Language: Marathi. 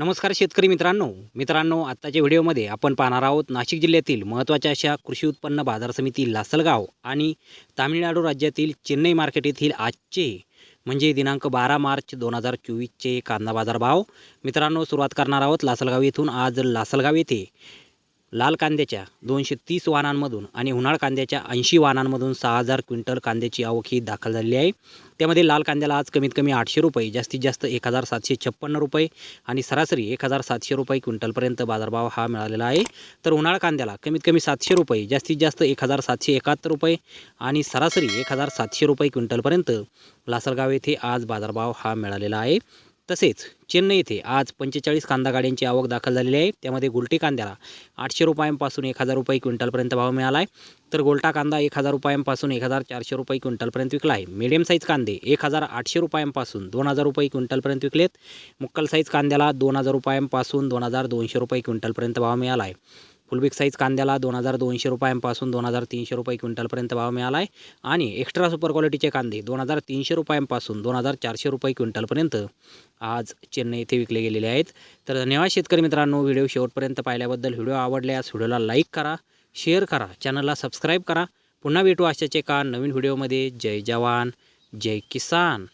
नमस्कार शेतकरी मित्रांनो. मित्रांनो आत्ताच्या व्हिडिओमध्ये आपण पाहणार आहोत नाशिक जिल्ह्यातील महत्त्वाच्या अशा कृषी उत्पन्न बाजार समिती लासलगाव आणि तामिळनाडू राज्यातील चेन्नई मार्केट येथील आजचे म्हणजे दिनांक बारा मार्च दोन हजार चोवीसचे कांदा बाजार भाव मित्रांनो सुरुवात करणार आहोत लासलगाव येथून. आज लासलगाव येथे लाल कांद्याच्या दोनशे तीस वाहनांमधून आणि उन्हाळ कांद्याच्या ऐंशी वाहनांमधून सहा हजार क्विंटल कांद्याची आवक ही दाखल झालेली आहे. त्यामध्ये लाल कांद्याला आज कमीत कमी आठशे रुपये जास्तीत जास्त एक हजार सातशे छप्पन्न रुपये आणि सरासरी एक हजार सातशे रुपये क्विंटलपर्यंत बाजारभाव हा मिळालेला आहे. तर उन्हाळ कांद्याला कमीत कमी सातशे रुपये जास्तीत जास्त एक हजार सातशे एकाहत्तर रुपये आणि सरासरी एक हजार सातशे रुपये क्विंटलपर्यंत लासलगाव येथे आज बाजारभाव हा मिळालेला आहे. तसेच चेन्नई येथे आज पंचेचाळीस कांदा गाड्यांची आवक दाखल झालेली आहे. त्यामध्ये गुलटी कांद्याला आठशे रुपयांपासून एक हजार रुपये क्विंटलपर्यंत भाव मिळाला आहे तर गोल्टा कांदा एक हजार रुपयांपासून एक हजार चारशे रुपये क्विंटलपर्यंत विकला आहे. मीडियम साईज कांदे एक हजार आठशे रुपयांपासून दोन हजार रुपये क्विंटलपर्यंत विकलेत. मुक्कल साईज कांद्याला दोन हजार रुपयांपासून दोन हजार दोनशे रुपये क्विंटलपर्यंत भाव मिळाला आहे फुलबिक साईज कांद्याला दोन हजार दोनशे रुपयांपासून दोन हजार तीनशे रुपये क्विंटलपर्यंत भाव मिळाला आहे आणि एक्स्ट्रा सुपर क्वालिटीचे कांदे दोन हजार तीनशे रुपयांपासून दोन हजार चारशे रुपये क्विंटलपर्यंत आज चेन्नई येथे विकले गेलेले आहेत. तर धन्यवाद शेतकरी मित्रांनो व्हिडिओ शेवटपर्यंत पाहिल्याबद्दल. व्हिडिओ आवडल्यास व्हिडिओला लाईक करा शेअर करा चॅनलला सबस्क्राईब करा. पुन्हा भेटू अशाच का नवीन व्हिडिओमध्ये. जय जवान जय किसान.